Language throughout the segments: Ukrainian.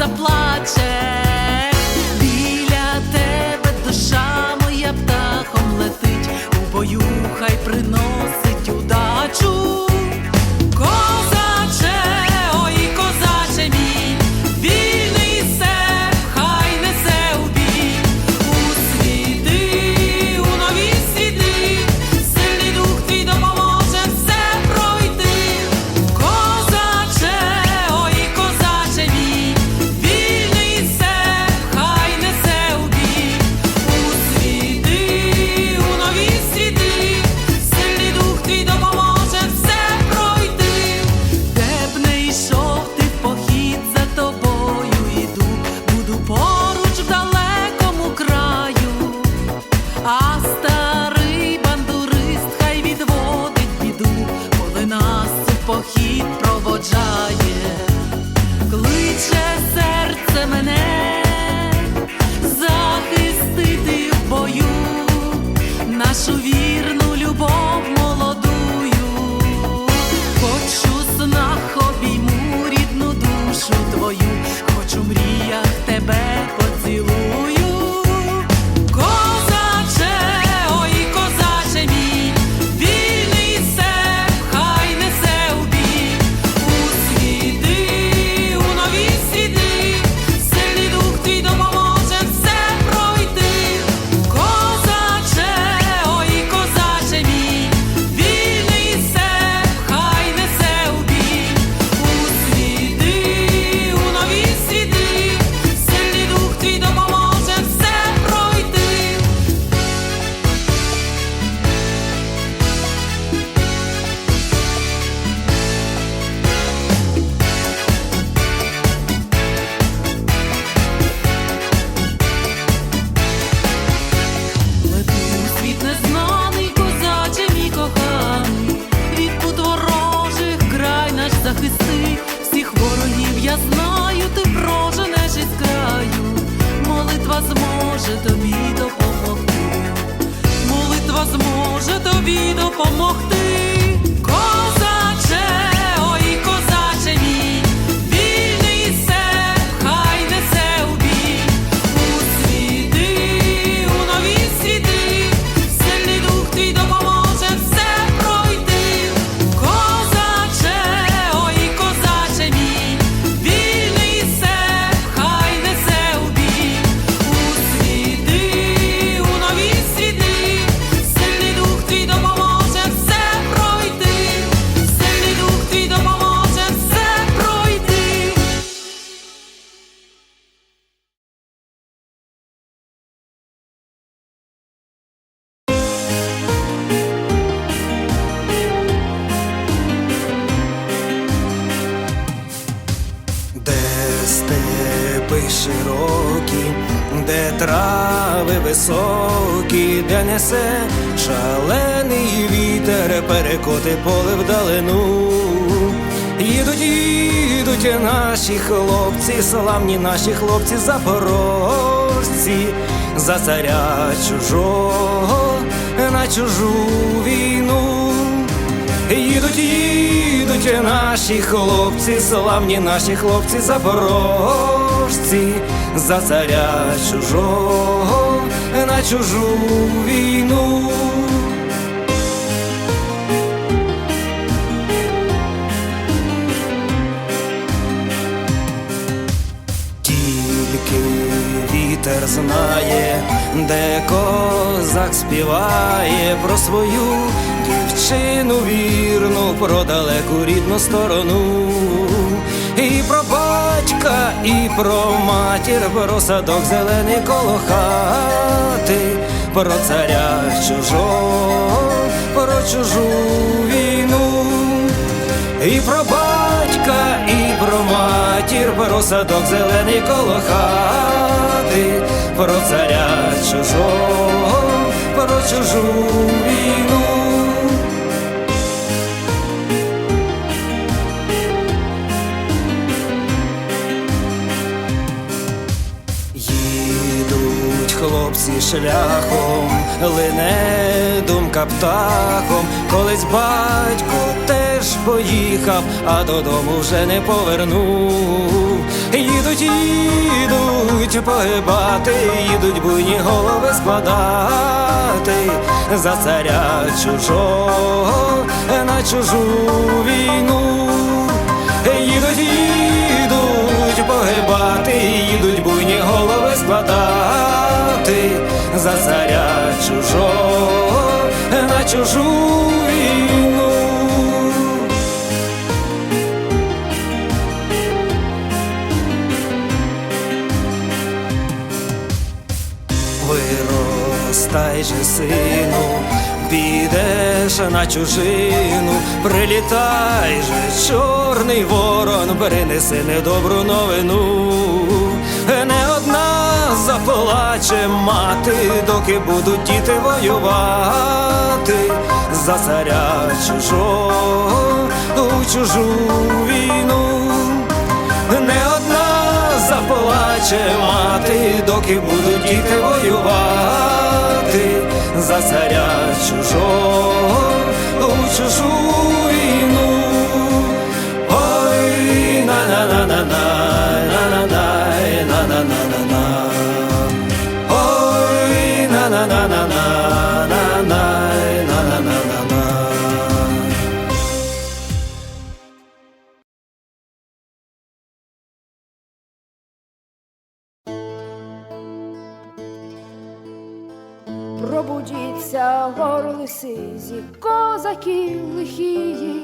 заплаче. Перекоти поле вдалину. Їдуть, їдуть наші хлопці, славні наші хлопці запорожці, за царя чужого на чужу війну. Їдуть, їдуть наші хлопці, славні наші хлопці запорожці, за царя чужого на чужу війну. Вітер знає, де козак співає про свою дівчину вірну, про далеку рідну сторону, і про батька, і про матір, про садок зелений коло хати, про царя чужого, про чужу війну. І про батька, і про матір, про садок зелений коло хати, про царя чужого, про чужу війну. Їдуть хлопці шляхом, лине думка птахом, колись батько теж поїхав, а додому вже не повернув. Їдуть, їдуть погибати, їдуть буйні голови складати за царя чужого на чужу війну. Їдуть, їдуть погибати, їдуть буйні голови складати за царя чужого на чужу Виростай же, сину, підеш на чужину, прилітай же, чорний ворон, принеси недобру новину. Не одна заплаче мати, доки будуть діти воювати за царя чужого у чужу війну. Не одна заплаче мати, доки будуть діти воювати за царя чужого у чужу сизі, козаки лихії,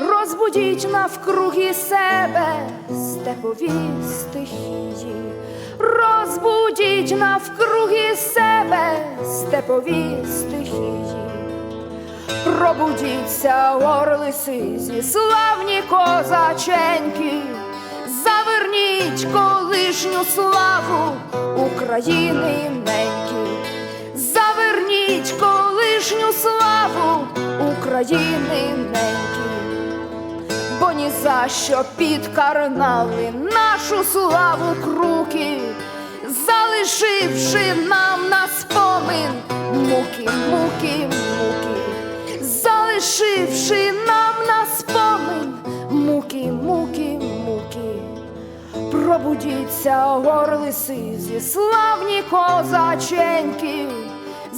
розбудіть навкруги себе степові стихії, розбудіть навкруги себе степові стихії, пробудіться орли сизі, славні козаченьки, заверніть колишню славу України неньки. Заверніть колишню славу України неньки, бо ні за що підкарнали нашу славу круки, залишивши нам на спомин муки, муки, муки, залишивши нам на спомин муки, муки, муки. Пробудіться горлиси зі славні козаченьки,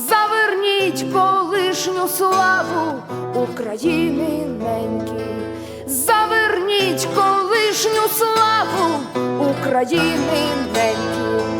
заверніть колишню славу України неньки, заверніть колишню славу України неньки.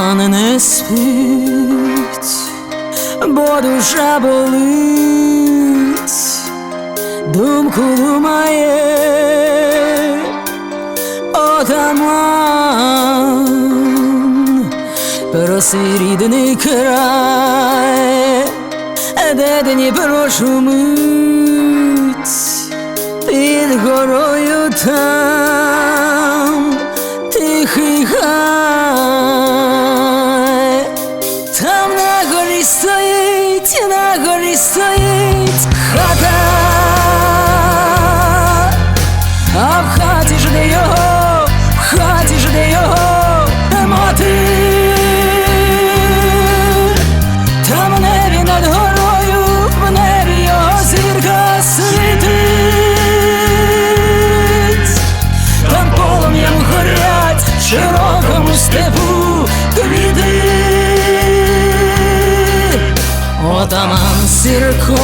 Отаман не спить, бо душа болить, думку думає, отаман. Про свій рідний край, де Дніпро шумить, під горою там тихий гай, стоїть хата, а в хаті жде його, в хаті жде його мати. Там небі над горою, в небі його зірка там полум'ям горять широкому степу квіти. Отаман Сірко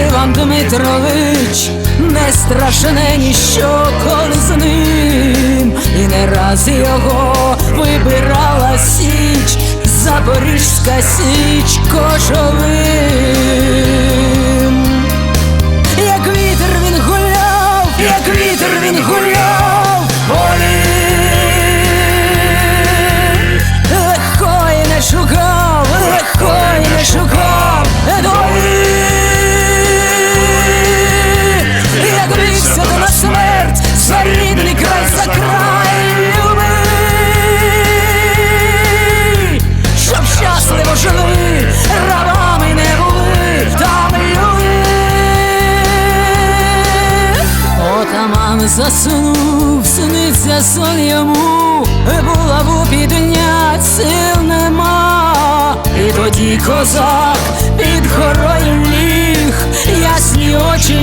Іван Дмитрович, не страшне ніщо, коли з ним, і не раз його вибирала січ, Запорізька січ кошовим. Як вітер він гуляв, як вітер він гуляв, полі легкої не шукав, легкої не шукав заснув, сниться сон йому, булаву піднять сил нема, і тоді козак під горою ліг, ясні оченьки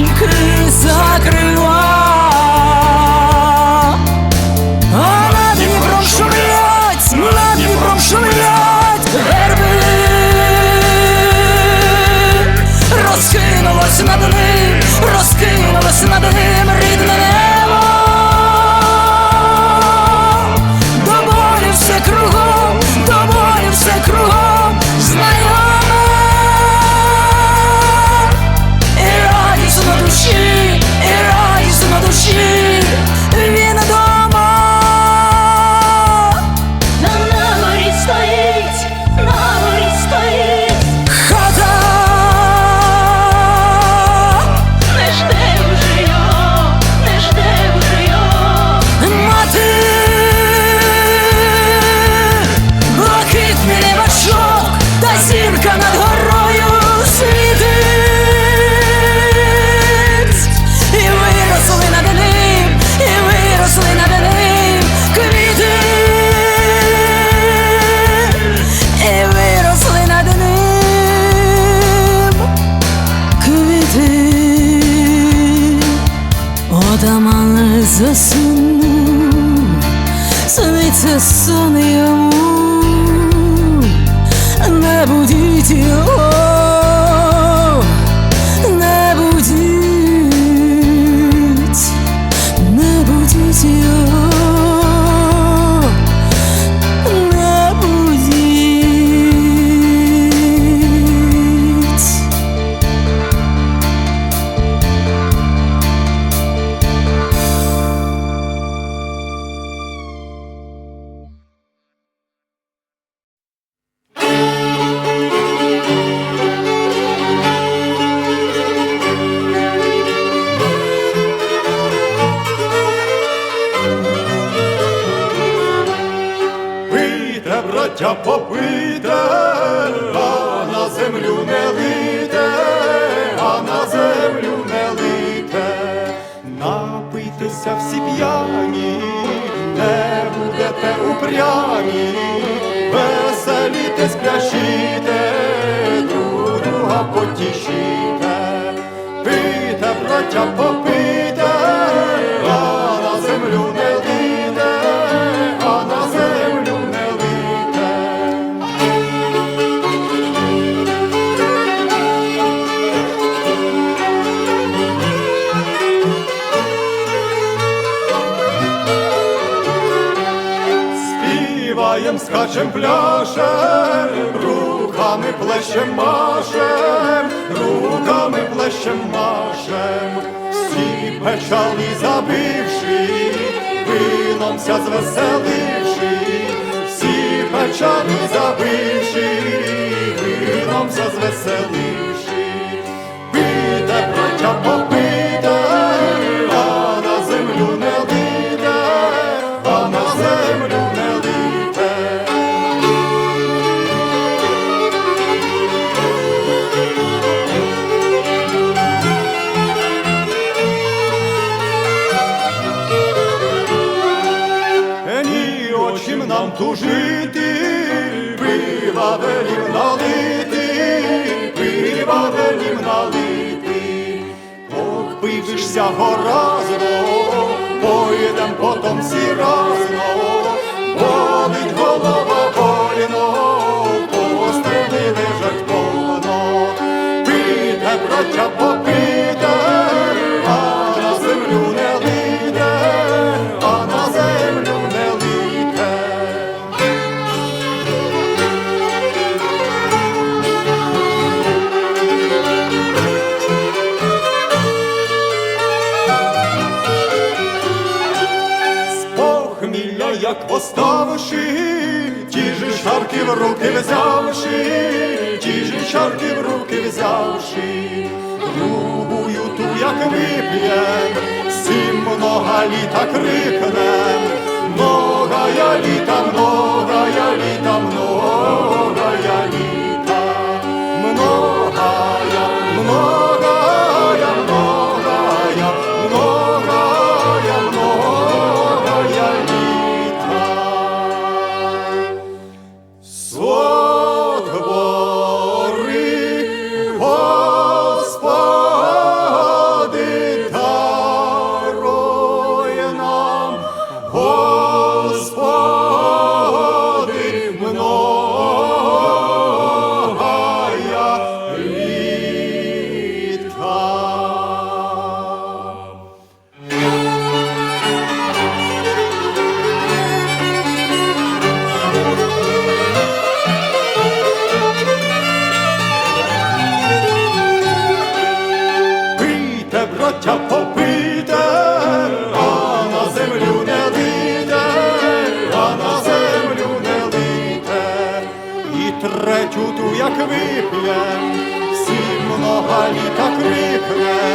напийтеся всі п'яні, не будете упрямі, веселіте, спляшіте, друг друга потішіте, пийте, браття, попийте, Скачем, пляшем, руками плещем машем, руками плещем машем, всі печалі забивши, виномся звеселивши, всі печалі забивши, виномся звеселивши, пийте, браття, попийте, пива велім налити, пива велім налити, попивишся горазно, поїдем потом всі разно, як поставши, ті ж шарки в руки взявши, ті ж шарки в руки взявши, другую ту, як вип'єм, всім много літа крикнем, я літа, многая літа, многая много літа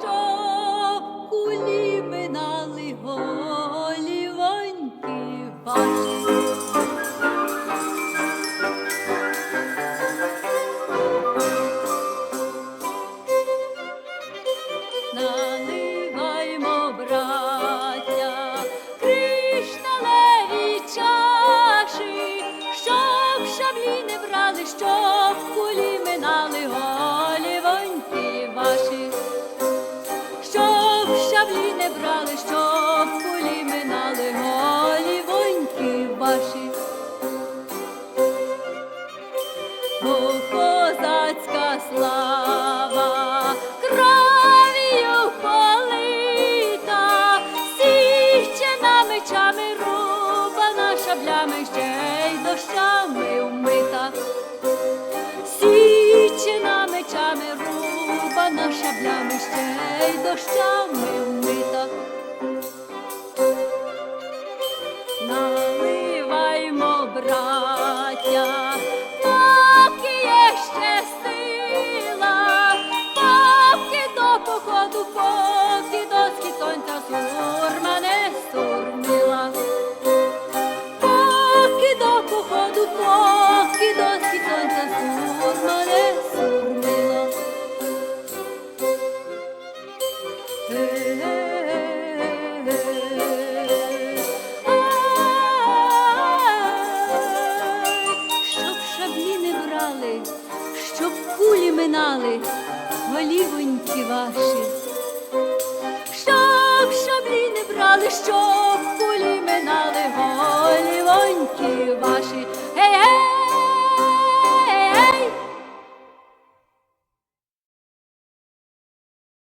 що кулі минали го. Шаблями ще й дощами вмита. знали, що в полі минали голі воньки ваші.